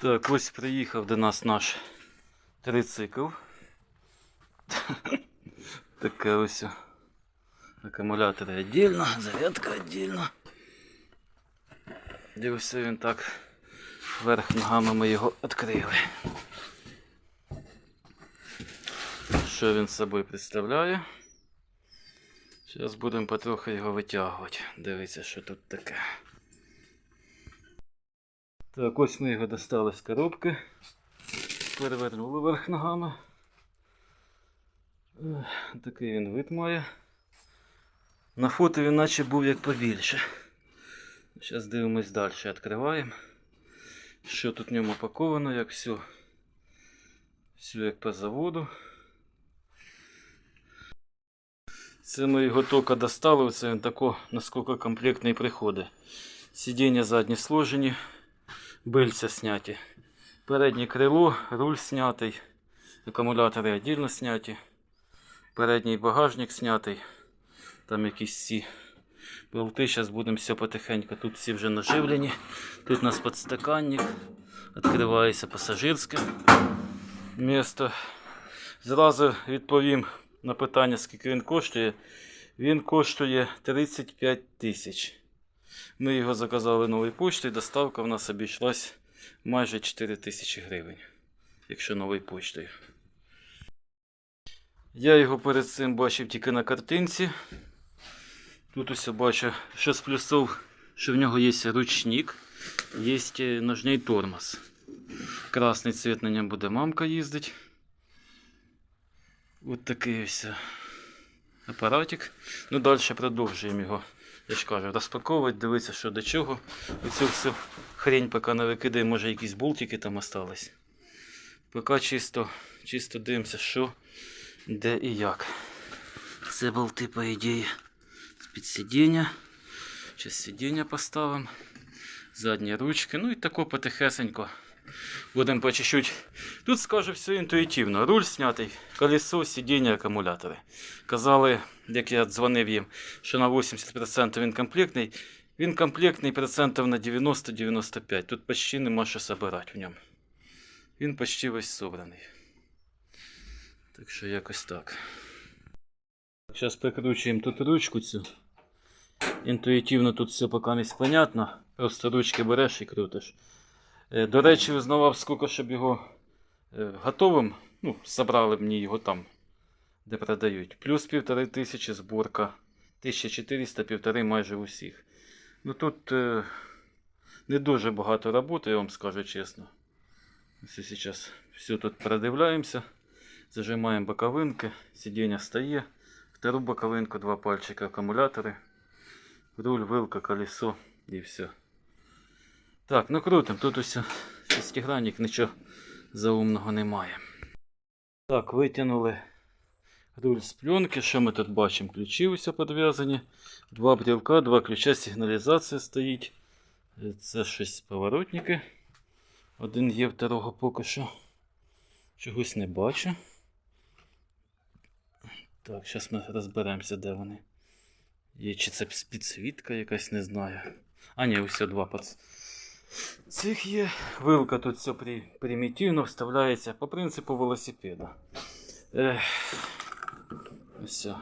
Так, ось приїхав до нас наш трицикл. Таке ось. Акумулятори віддільно, зарядка віддільно. Дивився він так. Вверх ногами ми його відкрили. Що він собою представляє? Зараз будемо потрохи його витягувати. Дивіться, що тут таке. Так, ось ми його достали з коробки. Перевернули вверх ногами. Такий він вид має. На фото він наче був як побільше. Зараз дивимось далі, відкриваємо. Що тут в ньому упаковано, як все. Все як по заводу. Це ми його тільки достали, оце він тако, наскільки комплектний приходить. Сидіння задні сложені, бильця зняті. Переднє крило, руль знятий, акумулятори віддільно зняті. Передній багажник знятий. Там якісь ці болти. Зараз будемо все потихеньку. Тут всі вже наживлені. Тут у нас підстаканник. Відкривається пасажирське місто. Зразу відповім на питання, скільки він коштує. Він коштує 35 тисяч. Ми його заказали новою поштою, доставка в нас обійшлась майже 4 тисячі гривень, якщо новою поштою. Я його перед цим бачив тільки на картинці. Тут ось бачу, що з плюсов, що в нього є ручник, є е, ножний тормоз. Красний цвіт на ньому буде мамка їздить. Ось такий ось апаратик. Ну, далі продовжуємо його. Я ж кажу, розпаковувати, дивитися, що до чого. Оцю всю хрень поки не викидаємо, може якісь болтики там остались. Поки чисто, чисто дивимося, що, де і як. Це болти, по ідеї, з-під сидіння. Зараз сидіння поставимо. Задні ручки. Ну і тако потихесенько. Будемо по чуть-чуть. Тут скажу все інтуїтивно. Руль знятий, колесо, сидіння, акумулятори. Казали, як я дзвонив їм, що на 80% він комплектний. Він комплектний процентів на 90-95. Тут почти нема що собирати в ньому. Він почти весь собраний. Так що якось так. Зараз прикручуємо тут ручку цю. Інтуїтивно тут все поки не понятно. Просто ручки береш і крутиш. Е, До речі, узнавав, скільки, щоб його е, готовим. Ну, забрали б мені його там, де продають. Плюс півтори тисячі зборка. 1400 півтори майже усіх. Ну тут е, не дуже багато роботи, я вам скажу чесно. Ось зараз все тут передивляємося. Зажимаємо боковинки, сидіння стає. Втору боковинку, два пальчика, акумулятори. Руль, вилка, колесо і все. Так, ну крутим. Тут ось шестигранник, нічого заумного немає. Так, витягнули руль з пленки. Що ми тут бачимо? Ключі ось підв'язані. Два брілка, два ключа, сигналізація стоїть. Це щось поворотники. Один є, второго поки що. Чогось не бачу. Так, зараз ми розберемося, де вони. Є чи це підсвітка якась, не знаю. А, ні, ось два пац. Цих є. Вилка тут все примітивно вставляється по принципу велосипеда. Ех. Все.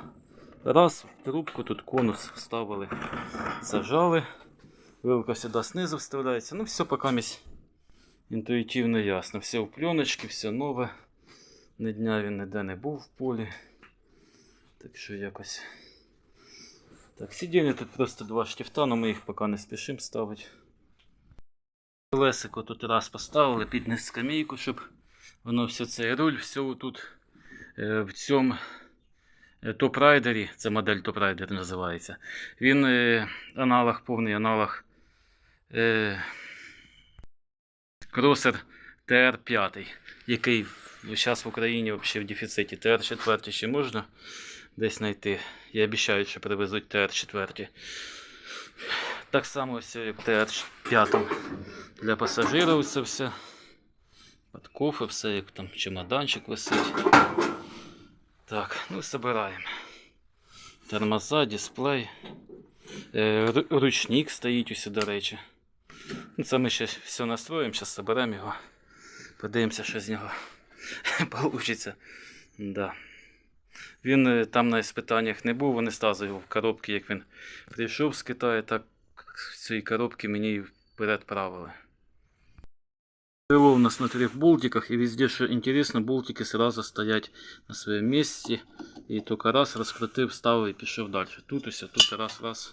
Раз, в трубку тут конус вставили, зажали. Вилка сюди знизу вставляється. Ну, все поки місь інтуїтивно ясно. Все в пленочці, все нове. Ні дня він ніде не був в полі. Так що якось. Так, сидіння тут просто два штифта, але ми їх поки не спішимо ставити. Колесико тут раз поставили під низ скамейку, щоб воно все цей руль, все тут е, в цьому топ-райдері, це модель топ-райдер називається. Він е, аналог, повний аналог е, кросер TR5, який зараз в Україні взагалі в дефіциті. TR4 ще можна десь знайти. Я обіцяю, що привезуть TR4. Так само ось як в TR5 для пасажирів це все. От кофе, все, як там чемоданчик висить. Так, ну збираємо. Тормоза, дисплей. Е, ручник стоїть усі, до речі. Ну, це ми ще все настроїмо, зараз заберемо його. Подивимося, що з нього вийде. Да. Він е, там на іспитаннях не був, вони стазили в коробці, як він прийшов з Китаю, так в цій коробці мені і вперед правили. Крыло у нас на трех болтиках, и везде, что интересно, болтики сразу стоять на своем месте. І тільки раз розкрутив, вставив і пішов далі. Тут ось, тут раз, раз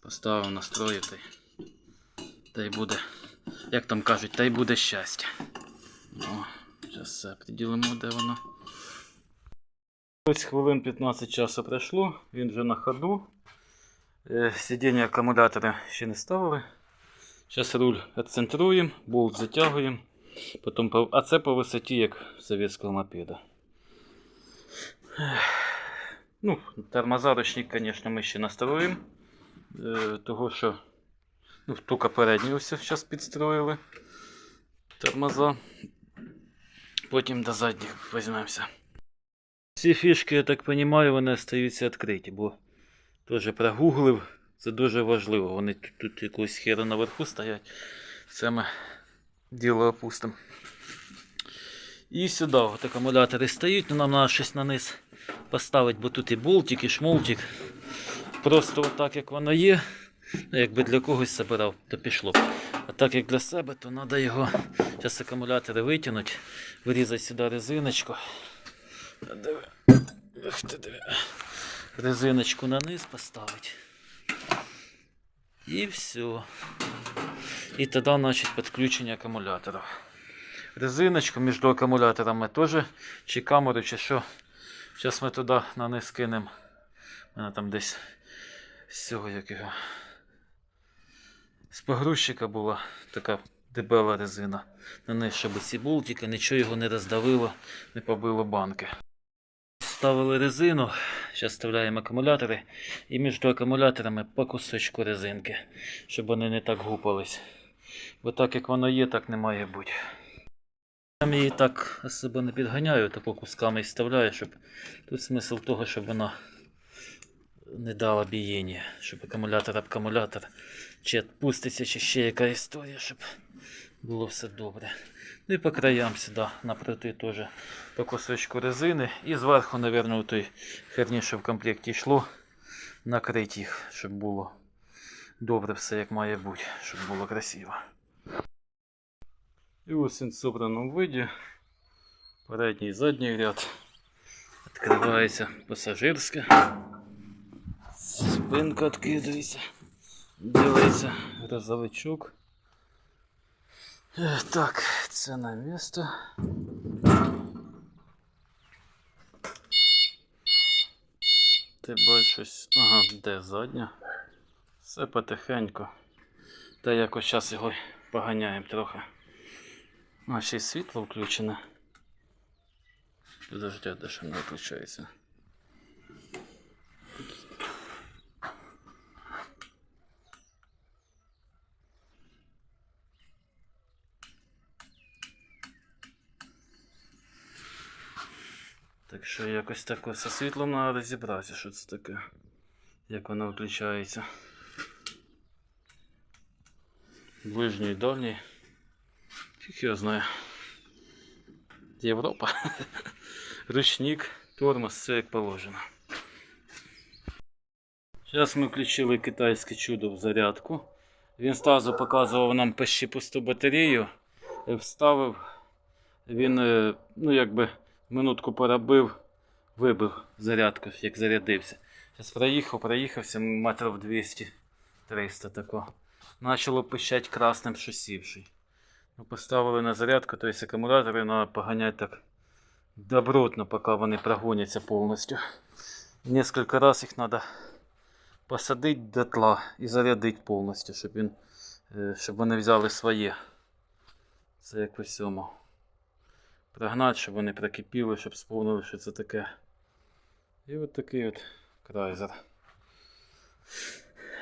поставив, настроїв та й, буде, як там кажуть, та й буде щастя. О, зараз все приділимо, де воно. Ось хвилин 15 часу пройшло, він вже на ходу. Е, Сидіння акумулятора ще не ставили. Зараз руль відцентруємо, болт затягуємо. Потім. А це по висоті, як совєтського мопеда. Ну, тормозарочник, звісно, ми ще настроїмо. Е, того, що ну, тільки передні ось зараз підстроїли тормоза. Потім до задніх візьмемося. Ці фішки, я так розумію, вони остаються відкриті, бо теж прогуглив. Це дуже важливо. Вони тут, тут якусь херу наверху стоять. Це ми діло опустимо. І сюди от акумулятори стоять, ну нам треба щось на низ поставити, бо тут і болтик, і шмолтик. Просто отак, як воно є. Ну, якби для когось забирав, то пішло. А так як для себе, то треба його зараз акумулятори витягнути, вирізати сюди резиночку. Резиночку на низ поставити. І все. І тоді значить підключення акумуляторів. Резиночку між акумуляторами теж, чи камеру, чи що. Зараз ми туди на низ кинемо. У мене там десь з цього якого. З погрузчика була така дебела резина. На неї, щоб ці болтики, нічого його не роздавило, не побило банки. Ставили резину, зараз вставляємо акумулятори і між акумуляторами по кусочку резинки, щоб вони не так гупались. Бо так як воно є, так не має бути. Я її так особо не підганяю, тако кусками і вставляю, щоб тут смисл того, щоб вона не дала бієння, щоб акумулятор об акумулятор чи відпуститься, чи ще яка історія, щоб було все добре. Ну і по краям сюди напроти теж по кусочку резини. І зверху, мабуть, той херні, що в комплекті йшло, накрити їх, щоб було добре все як має бути, щоб було красиво. І ось він в собраному виді. Передній і задній ряд. Відкривається пасажирська. Спинка відкидається. Дивиться грузовичок. Так, це на місто. Ти бачиш. Ага, де задня? Все потихеньку. Та якось зараз його поганяємо трохи. А, ще й світло включене. Подожди, де що не виключається? Що якось так ось зі світлом треба розібратися, що це таке. Як воно виключається. Ближній дальній. Фіг я знаю. Європа. Ручник, тормоз, все як положено. Зараз ми включили китайське чудо в зарядку. Він стазу показував нам почти пусту батарею. Вставив. Він, е, ну якби, минутку поробив, вибив зарядку, як зарядився. Зараз проїхав, проїхався метрів 200-300 тако. Начало пищать красним, що сівший. Ну, Поставили на зарядку, то есть акумулятори треба поганяти так добротно, поки вони прогоняться повністю. Несколько раз їх треба посадити до тла і зарядити повністю, щоб, він, е, щоб вони взяли своє. Це як в усьому. Прогнати, щоб вони прокипіли, щоб сповнили, що це таке. І от такий от крайзер.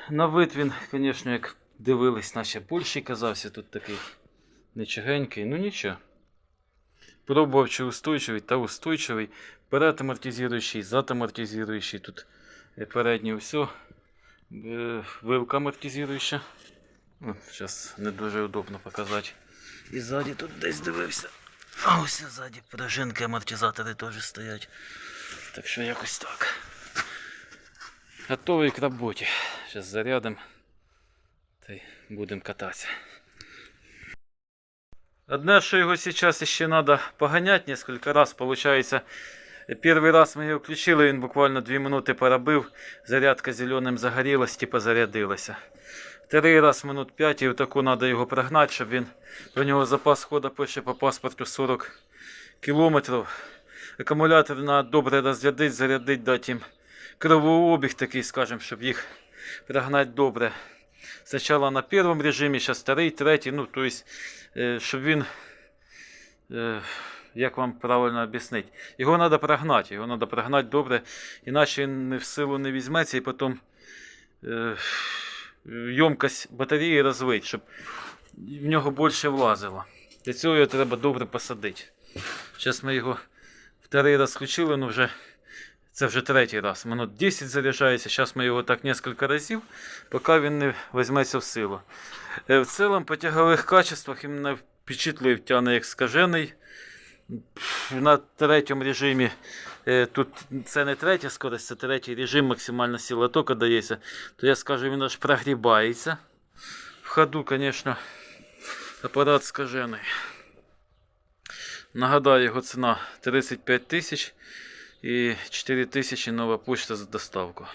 На вид він, звісно, як дивились, наче більший казався тут такий нічогенький, ну нічого. Пробував чи устойчивий та устойчивий. Перед амортизуючий, зад амортизуючий. Тут переднє все. Вилка амортизуюча. Зараз не дуже удобно показати. І ззаді тут десь дивився. А ось ззаді пружинки, амортизатори теж стоять. Так що якось так. Готовий к роботі. Зараз зарядимо. Та й будемо кататися. Одне, що його зараз ще треба поганяти несколько раз, получается. Перший раз ми його включили, він буквально 2 минути поробив, зарядка зеленим загорілась, типа зарядилася. Вторий раз минут 5 і отаку треба його прогнати, щоб він. У нього запас хода пише по паспорту 40 кілометрів. Акумулятор треба добре розрядити, зарядити, дати їм кровообіг такий, скажімо, щоб їх прогнати добре. Спочатку на першому режимі, зараз вторий, третій, ну, то есть, е, щоб він, е, як вам правильно об'яснити, його треба прогнати, його треба прогнати добре, іначе він в силу не візьметься і потім е, ємкость батареї розвить, щоб в нього більше влазило. Для цього його треба добре посадити. Зараз ми його вторий раз включили, ну вже це вже третій раз. Минут 10 заряджається. Зараз ми його так кілька разів, поки він не візьметься в силу. Е, В цілому по тягових качествах він мене впечатлив, тягне як скажений. На третьому режимі тут це не третя скорость, це третій режим, максимальна сила тока дається. То я скажу, він аж прогрібається. В ходу, звісно, апарат скажений. Нагадаю, його ціна 35 тисяч і 4 тисячі нова почта за доставку.